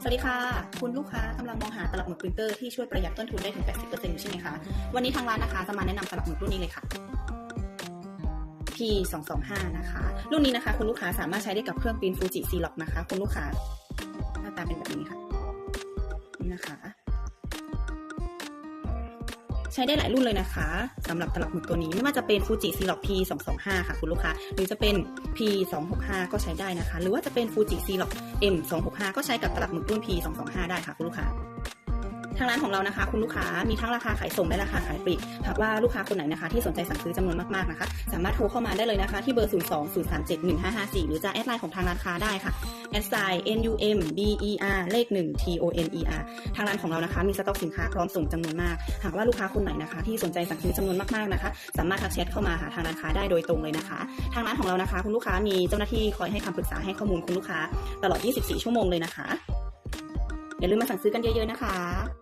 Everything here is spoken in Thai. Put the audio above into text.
สวัสดีค่ะ คุณลูกค้ากำลังมองหาตลับหมึกปรินเตอร์ที่ช่วยประหยัดต้นทุนได้ถึง 80%อยู่ใช่ไหมคะ วันนี้ทางร้านนะคะจะมาแนะนำตลับหมึกรุ่นนี้เลยค่ะ P225 นะคะ รุ่นนี้นะคะ คุณลูกค้าสามารถใช้ได้กับเครื่องปรินฟูจิซีล็อกนะคะ คุณลูกค้าหน้าตาเป็นแบบนี้ค่ะนะคะ ใช้ได้หลายรุ่นเลยนะคะสำหรับตลับหมึกตัวนี้ไม่ว่าจะเป็นฟูจิซีล็อก P225 ค่ะคุณลูกค้าหรือจะเป็น P265 ก็ใช้ได้นะคะ หรือว่าจะเป็นฟูจิซีล็อก M265 ก็ใช้กับตลับหมึกรุ่น P225 ได้ค่ะคุณลูกค้าางร้านของเรานะคะ คุณลูกค้ามีทั้งราคาขายส่งและราคาขายปลีกหากว่าลูกค้าคนไหนนะคะ ที่สนใจสั่งซื้อจำนวนมากๆนะคะ สามารถโทรเข้ามาได้เลยนะคะ ที่เบอร์ 0 2 0 3 7 1 5 5 4 หรือจะแอดไลน์ของทางร้านค้าได้ค่ะแอดไซน์ N U M B E R เลข1 T O N E R ทางร้านของเรานะคะ มีสต็อกสินค้าพร้อมส่งจำนวนมาก หากว่าลูกค้าคนไหนนะคะ ที่สนใจสั่งซื้อจำนวนมากๆนะคะ สามารถทักแชทเข้ามาหาทางร้านค้าได้โดยตรงเลยนะคะ ทางร้านของเรานะคะ คุณลูกค้ามีเจ้าหน้าที่คอยให้คำปรึกษาให้ข้อมูลคุณลูกค้า ตลอด 24 ชั่วโมงเลยนะคะ อย่าลืมมาสั่งซื้อกันเยอะๆนะคะ